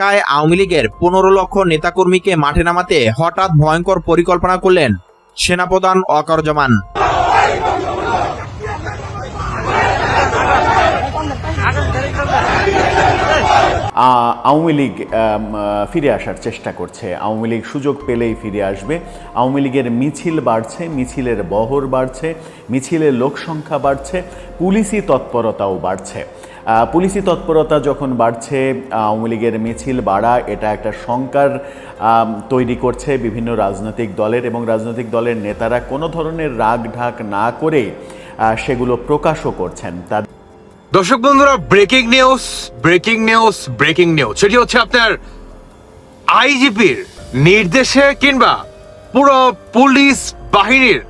ঢাকায় আওয়ামী লীগের পনেরো লক্ষ নেতাকর্মীকে মাঠে নামাতে হঠাৎ ভয়ঙ্কর পরিকল্পনা করলেন সেনাপ্রধান অকরজমান আওয়ামী লীগ ফিরে আসার চেষ্টা করছে। আওয়ামী লীগ সুযোগ পেলেই ফিরে আসবে। আওয়ামী লীগের মিছিল বাড়ছে, মিছিলের বহর বাড়ছে, মিছিলের লোক সংখ্যা বাড়ছে, পুলিশি তৎপরতাও বাড়ছে। পুলিশি তৎপরতা যখন বাড়ছে আওয়ামী লীগের মিছিল বাড়া, এটা একটা শঙ্কার তৈরি করছে বিভিন্ন রাজনৈতিক দলের এবং রাজনৈতিক দলের নেতারা কোনো ধরনের রাগ ঢাক না করে সেগুলো প্রকাশও করছেন। তাদের দর্শক বন্ধুরা breaking news breaking news breaking news সেটি হচ্ছে আপনার আইজিপির নির্দেশে কিংবা পুরো পুলিশ বাহিনীর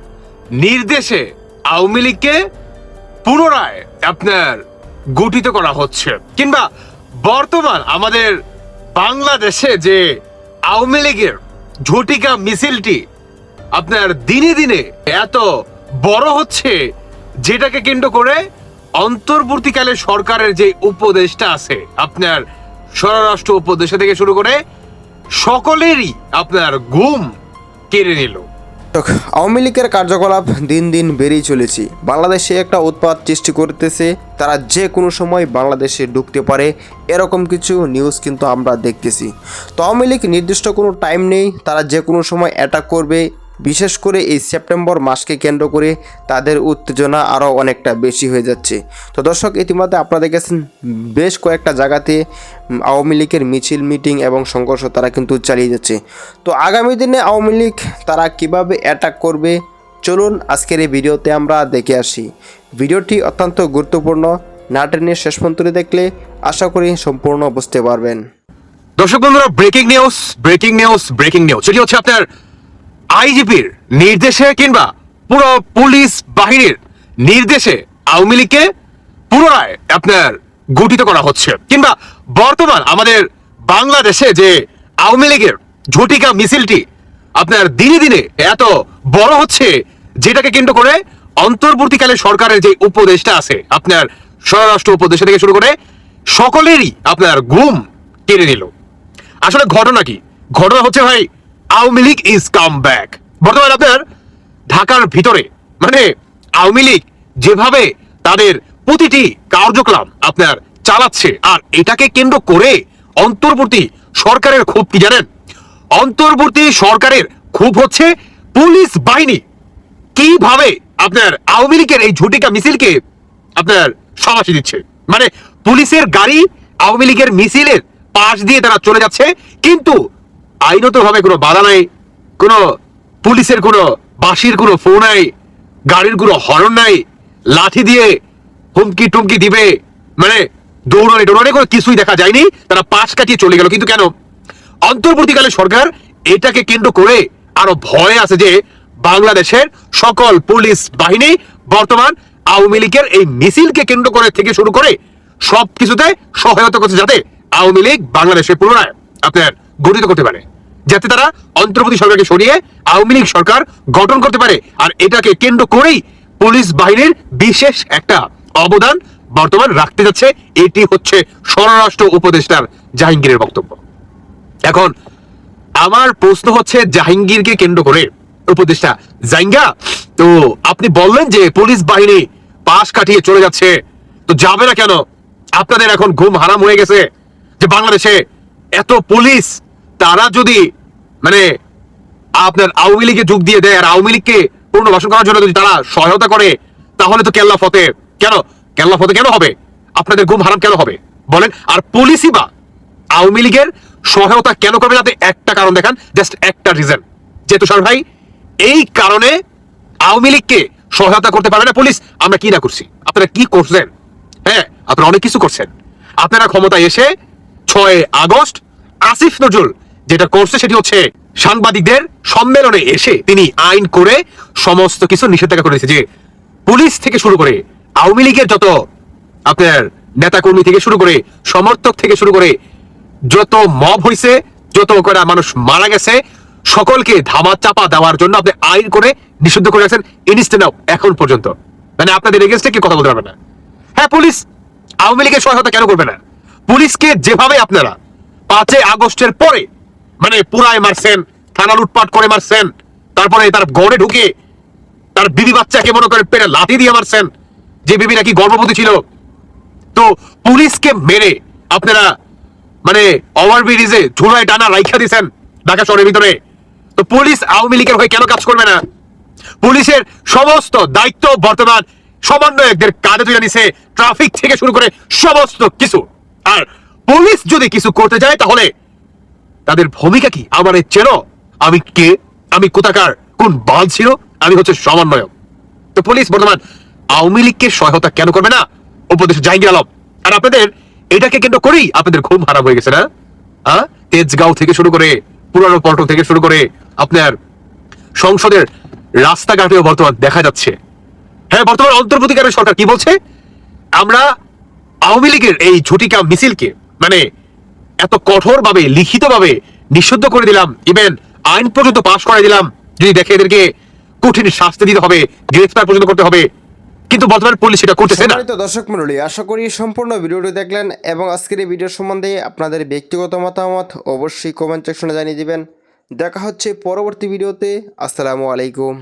নির্দেশে আওয়ামী লীগকে পুনরায় আপনার গঠিত করা হচ্ছে। কিংবা বর্তমান আমাদের বাংলাদেশে যে আওয়ামী লীগের ঝটিকা মিছিলটি আপনার দিনে দিনে এত বড় হচ্ছে, যেটাকে কেন্দ্র করে অন্তর্বর্তীকালে সরকারের যে উপদেশটা আছে, আপনার স্বরাষ্ট্র উপদেশা থেকে শুরু করে সকলেরই আপনার ঘুম কেড়ে নিল। আওয়ামী লীগের কার্যকলাপ দিন দিন বেড়েই চলেছে। বাংলাদেশে একটা উৎপাদ সৃষ্টি করতেছে, তারা যে কোনো সময় বাংলাদেশে ঢুকতে পারে, এরকম কিছু নিউজ কিন্তু আমরা দেখতেছি। তো আওয়ামী লীগ নির্দিষ্ট কোনো টাইম নেই, তারা যে কোনো সময় অ্যাটাক করবে বিশেষ করে এই সেপ্টেম্বর মাসকে কেন্দ্র করে তাদের উত্তেজনা আরও অনেকটা বেশি হয়ে যাচ্ছে। তো দর্শক, ইতিমধ্যে আপনারা দেখেছেন বেশ কয়েকটা জায়গাতে আওয়ামী লীগের মিছিল, মিটিং এবং সংঘর্ষ তারা কিন্তু চালিয়ে যাচ্ছে। তো আগামী দিনে আওয়ামী লীগ তারা কীভাবে অ্যাটাক করবে? চলুন আজকের এই ভিডিওতে আমরা দেখে আসি। ভিডিওটি অত্যন্ত গুরুত্বপূর্ণ, না টেনে শেষ পর্যন্ত দেখলে আশা করি সম্পূর্ণ বুঝতে পারবেন। দর্শক বন্ধুরা breaking news breaking news breaking news সেটি হচ্ছে আপনার আইজিপির নির্দেশে কিংবা পুরো পুলিশ বাহিনীর নির্দেশে আওয়ামী লীগকে পুনরায় আপনার গঠিত করা হচ্ছে। কিংবা বর্তমান আমাদের বাংলাদেশে যে আওয়ামী লীগের ঝটিকা মিছিলটি আপনার দিনে দিনে এত বড় হচ্ছে, যেটাকে কেন্দ্র করে অন্তর্বর্তীকালে সরকারের যে উপদেশটা আছে, আপনার স্বরাষ্ট্র উপদেশা থেকে শুরু করে সকলেরই আপনার ঘুম কেড়ে নিল। আসলে ঘটনা কি? ঘটনা হচ্ছে ভাই Awami League is come back বর্তমানে আপনার ঢাকার ভিতরে মানে আওয়ামী লীগ যেভাবে তাদের প্রতিটি কার্যক্রম আপনার চালাচ্ছে, আর এটাকে কেন্দ্র করে অন্তর্বর্তী সরকারের ক্ষোভ কি জানেন? অন্তর্বর্তী সরকারের ক্ষোভ হচ্ছে পুলিশ বাহিনী। কীভাবে আপনার আওয়ামী লীগের এই ঝুটিকা মিছিলকে আপনার সাবাসী দিচ্ছে? মানে পুলিশের গাড়ি আওয়ামী লীগের মিছিলের পাশ দিয়ে তারা চলে যাচ্ছে, কিন্তু আইনত ভাবে কোনো বাধা নাই, কোনো পুলিশের কোনো বাঁশির কোনো ফোন নাই, গাড়ির কোনো হরন নাই, লাঠি দিয়ে হুমকি টুমকি দিবে মানে দৌড়ানি দৌড়ানি কোনো কিছুই দেখা যায়নি, তারা পাশ কাটিয়ে চলে গেল। কিন্তু কেন? অন্তর্বর্তীকালে সরকার এটাকে কেন্দ্র করে আরও ভয় আছে যে বাংলাদেশের সকল পুলিশ বাহিনী বর্তমান আওয়ামী লীগের এই মিছিলকে কেন্দ্র করে থেকে শুরু করে সব কিছুতে সহায়তা করছে যাতে আওয়ামী লীগ বাংলাদেশে পুনরায় আপনার গঠিত করতে পারে। যাতে তারা অন্তর্বর্তী সরকারকে সরিয়ে আওয়ামী লীগ সরকার গঠন করতে পারে। আর এটাকে কেন্দ্র করেই পুলিশ বাহিনীর বিশেষ একটা অবদান বর্তমান রাখতে যাচ্ছে। এটি হচ্ছে স্বরাষ্ট্র উপদেষ্টার জাহাঙ্গীরের বক্তব্য। এখন আমার প্রশ্ন হচ্ছে, জাহাঙ্গীরকে কেন্দ্র করে উপদেষ্টা জাইঙ্গা, তো আপনি বললেন যে পুলিশ বাহিনী পাশ কাটিয়ে চলে যাচ্ছে, তো যাবে না কেন? আপনাদের এখন ঘুম হারাম হয়ে গেছে যে বাংলাদেশে এত পুলিশ তারা যদি মানে আপনার আওয়ামী লীগে যোগ দিয়ে দেয় আর আওয়ামী লীগকে পুনর্বাসন করার জন্য যদি তারা সহায়তা করে, তাহলে তো কেল্লা ফতে, কেন? কেল্লা ফতে কেন হবে? আপনাদের ঘুম হারাম কেন হবে? বলেন, আর পুলিশই বা আওয়ামী লীগের সহায়তা কেন করবে যাতে একটা কারণ দেখান জাস্ট একটা রিজন যে তুষার ভাই, এই কারণে আওয়ামী লীগকে সহায়তা করতে পারবে না পুলিশ, আমরা কি না করছি? আপনারা কি করছেন? হ্যাঁ আপনারা অনেক কিছু করছেন। আপনারা ক্ষমতায় এসে ছয় আগস্ট আসিফ নজরুল যেটা করছে সেটি হচ্ছে সাংবাদিকদের সম্মেলনে এসে তিনি আইন করে সমস্ত কিছু নিষেধাজ্ঞা করেছে যে পুলিশ থেকে শুরু করে আওয়ামী লীগের যত আপনার নেতাকর্মী থেকে শুরু করে সমর্থক থেকে শুরু করে যত মব হয়েছে যত করে মানুষ মারা গেছে, সকলকে ধামা চাপা দেওয়ার জন্য আপনি আইন করে নিষিদ্ধ করে রাখছেন ইনস্ট্যান্ট এখন পর্যন্ত। মানে আপনাদের এগেনস্টে কি কথা বলতে পারবে না। হ্যাঁ পুলিশ আওয়ামী লীগের সহায়তা কেন করবে না? পুলিশকে যেভাবে আপনারা পাঁচই আগস্টের পরে মানে পুরায় মারছেন, থানা লুটপাট করে মারছেন, তারপরে তার গড়ে ঢুকে তার বিবি বাচ্চাকে মনে করে পেটে লাথি দিয়ে মারছেন, যে বিবি নাকি গর্ভবতী ছিল। তো পুলিশকে মেরে আপনারা মানে ওভার ব্রিজে ঝুলায় টানা রাইখা দিছেন ঢাকা শহরের ভিতরে। তো পুলিশ আওয়ামী লীগের হয়ে কেন কাজ করবে না? পুলিশের সমস্ত দায়িত্ব বর্তমান সমন্বয়কদের কাঁধে তুলে নিছে, ট্রাফিক থেকে শুরু করে সমস্ত কিছু। আর পুলিশ যদি কিছু করতে যায় তাহলে তাদের ভূমিকা কি? আমার চেনো। আমি কে? আমি কোথাকার? কোন বাল ছিল? আমি হচ্ছে সমন্বয়ক। তো পুলিশ বর্তমান আওয়ামী লীগকে সহায়তা কেন করবে না? উপদেশ জাহাঙ্গীর আলম। আর আপনাদের এটাকে কেন্দ্র করেই আপনাদের ঘুম হারাম হয়ে গেছে, না? হ্যাঁ তেজগাঁও থেকে শুরু করে পুরানো পল্টন থেকে শুরু করে আপনার সংসদের রাস্তাঘাটেও বর্তমান দেখা যাচ্ছে। হ্যাঁ বর্তমান অন্তর্বর্তীকালীন সরকার কি বলছে? আমরা আওয়ামী লীগের এই ঝুটিকা মিছিলকে মানে এত কঠোরভাবে, লিখিতভাবে নিষিদ্ধ করে দিলাম। ইভেন আইন পর্যন্ত পাশ করে দিলাম। যদি দেখে এদেরকে কঠিন শাস্তি দিতে হবে, গ্রেফতার পর্যন্ত করতে হবে। কিন্তু বর্তমান পুলিশ সেটা করতেছে না। সম্মানিত দর্শক মণ্ডলী, আশা করি সম্পূর্ণ ভিডিওটি দেখলেন এবং আজকের এই ভিডিও সম্বন্ধে আপনাদের ব্যক্তিগত মতামত অবশ্যই কমেন্ট সেকশনে জানিয়ে দিবেন। দেখা হচ্ছে পরবর্তী ভিডিওতে। আসসালামু আলাইকুম।